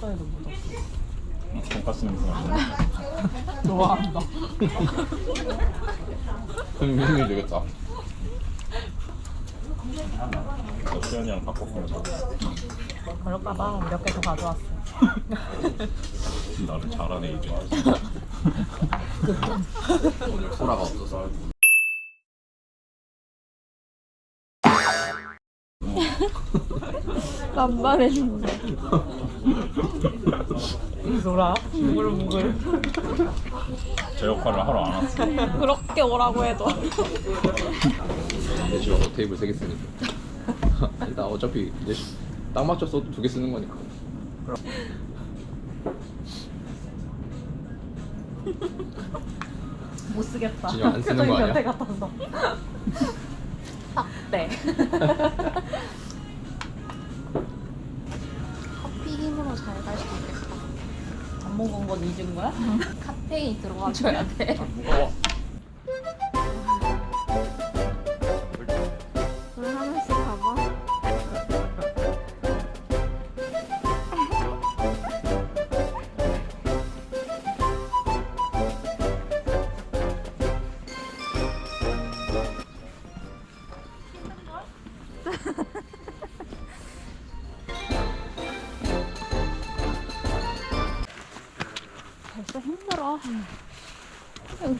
전에도 묻었어. 돈가스 냄새 나네. 좋아한다. 흥미 되겠다. 수현이랑 바꿔서 그럴까봐 몇 개 더 가져왔어. 나를 잘하네 이제. 오늘 소라가 없어서. 만만했는데 소라? 뭉글뭉글. 제 역할을 하러 안 왔어. 그렇게 오라고 해도 내 집에 테이블 3개 쓰니까. 아니다 어차피 이제 딱 맞춰서 두 개 쓰는 거니까. 못 쓰겠다. 진영 안 쓰는 거 아니야? 변태 같았어. 딱 네. 안 먹은 건 잊은 거야? 카페인이 들어가줘야 돼 무거워.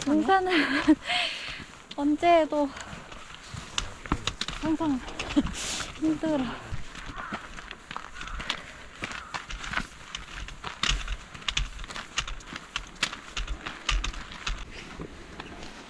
등산은 언제 해도 항상 힘들어.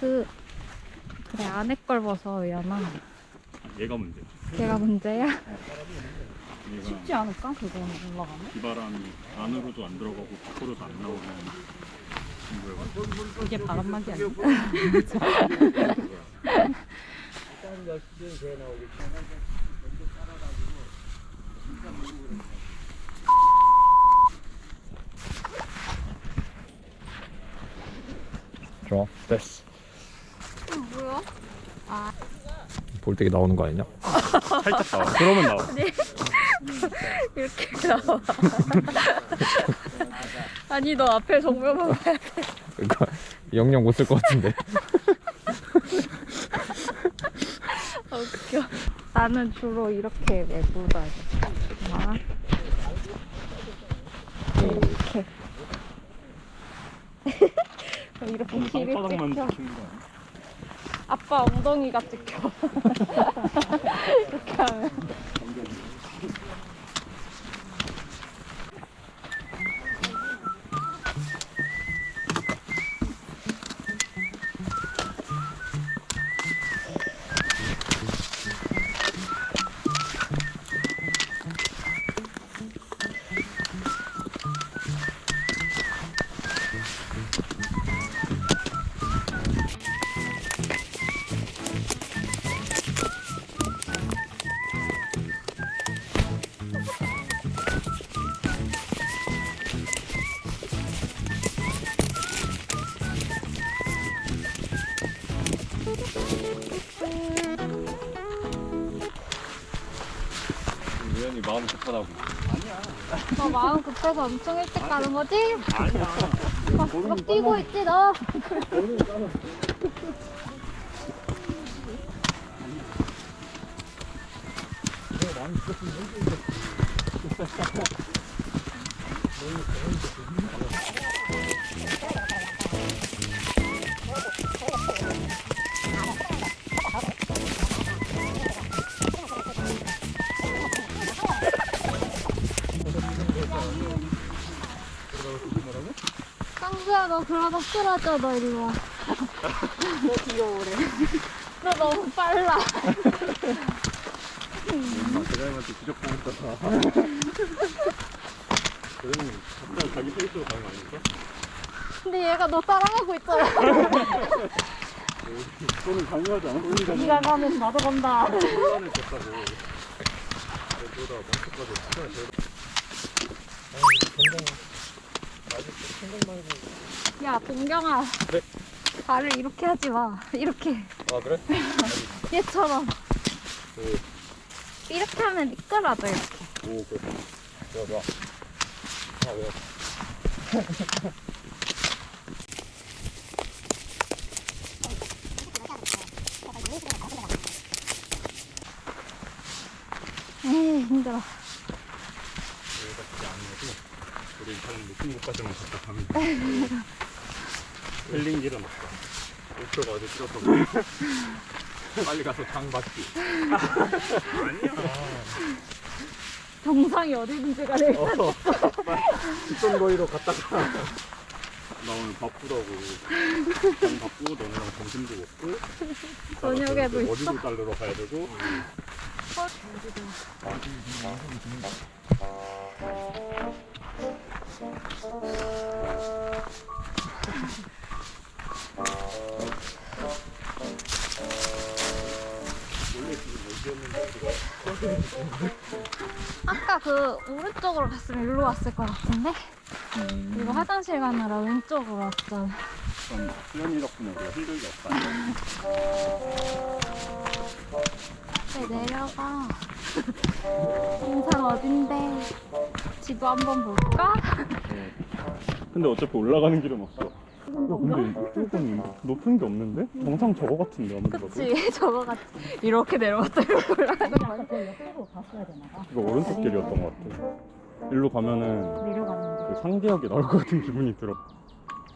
그 그래 안에 걸 벗어 연아. 얘가 문제. 걔가 문제야? 얘가 쉽지 않을까? 그거 올라가면? 비바람이 안으로도 안 들어가고 밖으로도 안 나오는 친구여가지고. 이게 바람막이 아니야? 좋아 됐어. 뭐야? 볼때기 나오는 거 아니냐? 살짝 나와. 그러면 나와. 이렇게 나와. 아니 너 앞에 정면만 봐야 돼. 그러니까 영영 못 쓸 것 같은데. 아, 웃겨. 나는 주로 이렇게 메고 다녀. 아. 이렇게. 그럼 이렇게 길을 땅바닥만 찍혀. 아빠 엉덩이가 찍혀. 이렇게 하면. 우연히 마음 급하다고. 너 마음 급해서 엄청 일찍 가는 거지? 아니야. 막 뛰고 있지 너. 그러다 쓰러져 너 이리 와. 너 귀여우래. 너 너무 빨라. 대장님한테 지적당했다. 대장님 갑자기 자기 페이스로 가는 거 아닙니까? 근데 얘가 너 따라가고 있잖아. 손을 강요하지 않았으니까 네가 가면 나도 간다. 혼란을 줬다고. 그러다 멈춰까지 시간을 제 일야 동경아. 네? 발을 이렇게 하지 마. 이렇게. 아 그래? 얘처럼. 그, 이렇게 하면 미끄러져 이렇게. 오 그래. 좋아 좋아. 에이 힘들어. 여기가 진짜 안 해도 곳까지만 갔다 가면 힐링길은 없다. 목표가 어디 찍었어? 빨리 가서 장 받기. 정상이 어디든지 가래. 뒷선 거리로 갔다가 나 오늘 바쁘다고 장 바쁘고 너네랑 점심도 먹고 저녁에도 있어? 어디도 자르러 가야 되고 원 아까 그 오른쪽으로 갔으면 일로 왔을 것 같은데? 이거 화장실 가느라 왼쪽으로 왔잖아. 좀 수련이 덕분에 우리가 힘들게 없다 네, 내려가. 정상 어딘데? 지도 한번 볼까? 근데 어차피 올라가는 길은 없어 야 근데 이쪽은 높은 게 없는데? 정상 저거 같은데 아무리 봐도 그치, 저거 같이. 이렇게 내려갔다 이렇게 맞아, 그 옆으로 갔어야 되나 봐. 이거 오른쪽 길이었던 것 같아 일로 가면은 내려가는 거. 그 상계역이 나올 것 같은 기분이 들어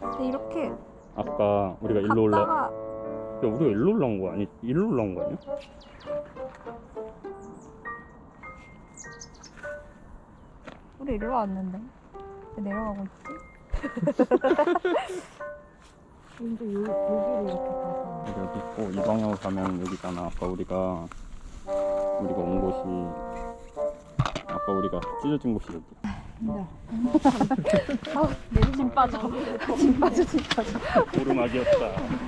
근데 이렇게 아까 우리가 일로 올라 갔다가 야 우리가 일로 올라온 거 아니 일로 올라온 거 아니야? 우리 일로 왔는데. 왜 내려가고 있지? 왠지 요, 여기로 이렇게 가서. 여기 있고 이 방향으로 가면 여기잖아 아까 우리가 우리가 온 곳이 아까 우리가 찢어진 곳이 여기 아우, 내짐 빠져. 짐 빠져, 짐 빠져. 오르막이었다 그럼. 그럼.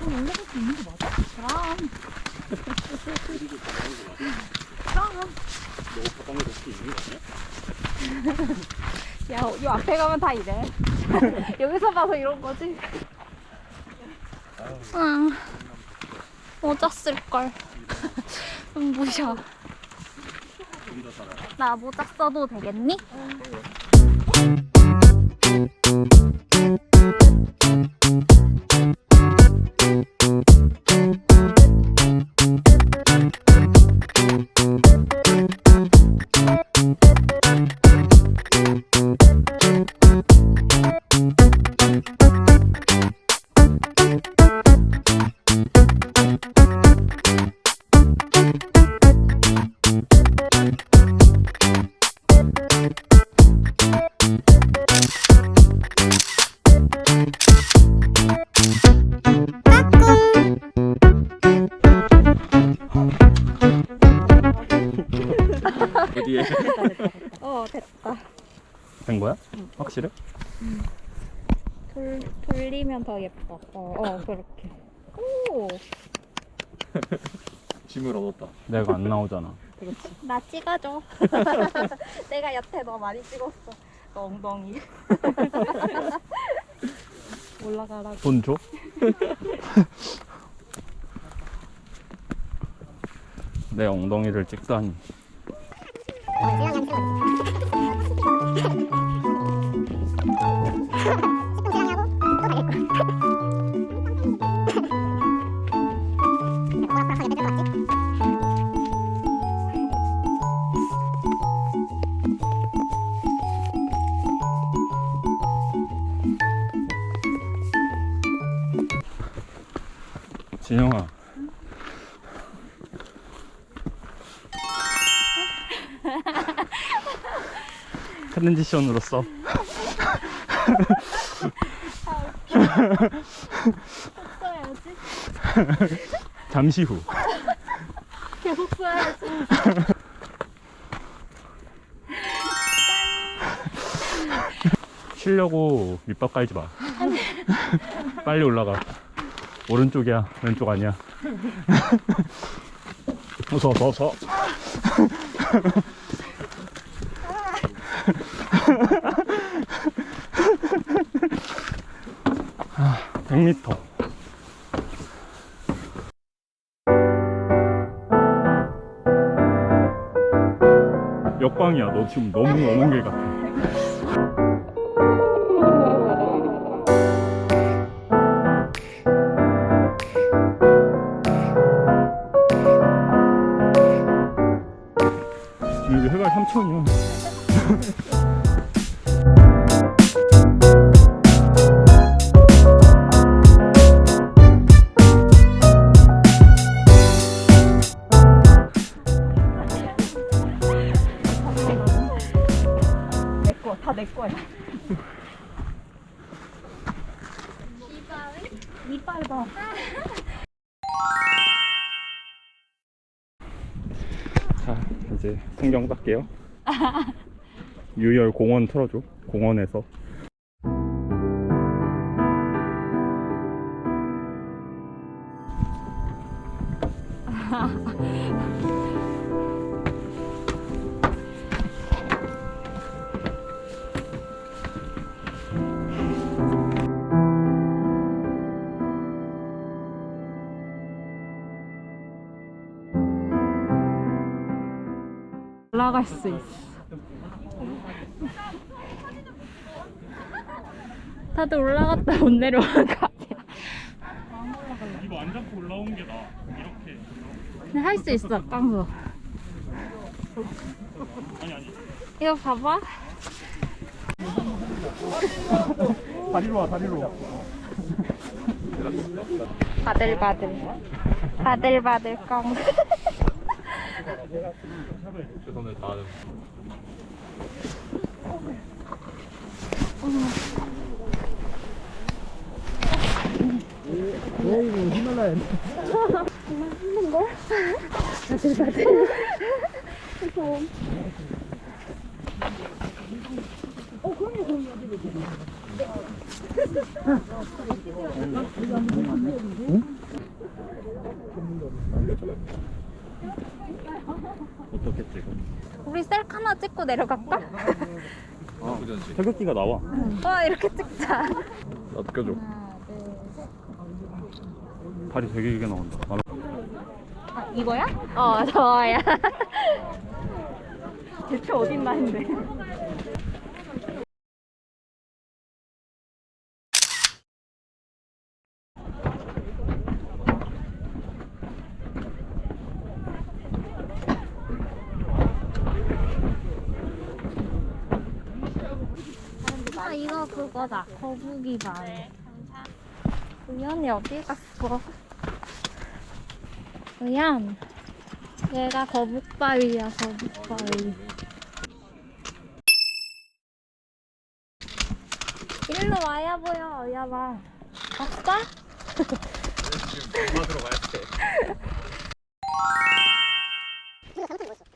너 바닥에 놓고 있는 거 아니 야? 야, 요 앞에 가면 다 이래. 여기서 봐서 이런 거지. 응. 모자 쓸걸. 눈부셔. 나 모자 써도 되겠니? 됐다. 된 거야? 확실해? 돌, 돌리면 더 예뻐. 어, 어, 그렇게. 오, 짐을 얻었다. 내가 안 나오잖아 나 찍어줘. 내가 여태 너 많이 찍었어. 너 엉덩이. 올라가라고. 돈 줘? 내 엉덩이를 찍다니 진영아 트랜지션으로 써 써야지. 잠시 후 계속 써야지. 쉬려고 밑밥 깔지 마 빨리 올라가 오른쪽이야 왼쪽 아니야 어서 어서 아, 100m. 역광이야. 너 지금 너무 먼길 같아. 봐. 자, 이제 풍경 닦게요. 유열 공원 틀어줘. 공원에서. 올라갈 수 있어. 다들 올라갔다 못 내려오는 거 아니야? 이거 안 잡고 올라온 게 나아. 이렇게. 근데 할 수 있어, 깡수. 아니, 아니. 이거 봐봐. 다리로 와, 다리로 와. 바들바들. 바들바들 깡수. 최선을 다하는. 어떻게 찍어? 우리 셀카 하나 찍고 내려갈까? 아, 그전지. 태극기가 나와. 와, 이렇게 찍자. 나도 껴줘. 하나, 둘, 셋. 다리 되게 길게 나온다. 아, 아, 이거야? 어, 저야. 대체 어딨나 했는데. 아, 그거다. 거북이 발. 우연이 어디 갔어? 우연. 얘가 거북바위야, 거북바위. 일로 와야 보여, 야봐. 봤어? 엄마 들어가야 돼.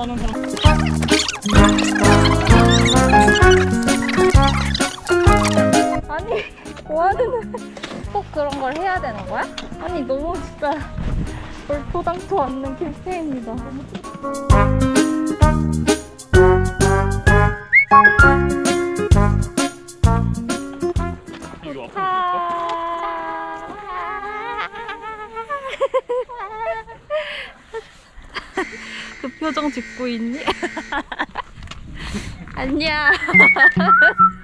하는 사람? 아니, 뭐하는, 꼭 그런 걸 해야 되는 거야? 아니, 너무 진짜 얼토당토 않는 캠페인이다. 이거 앞으로 그 표정 짓고 있니? 안녕.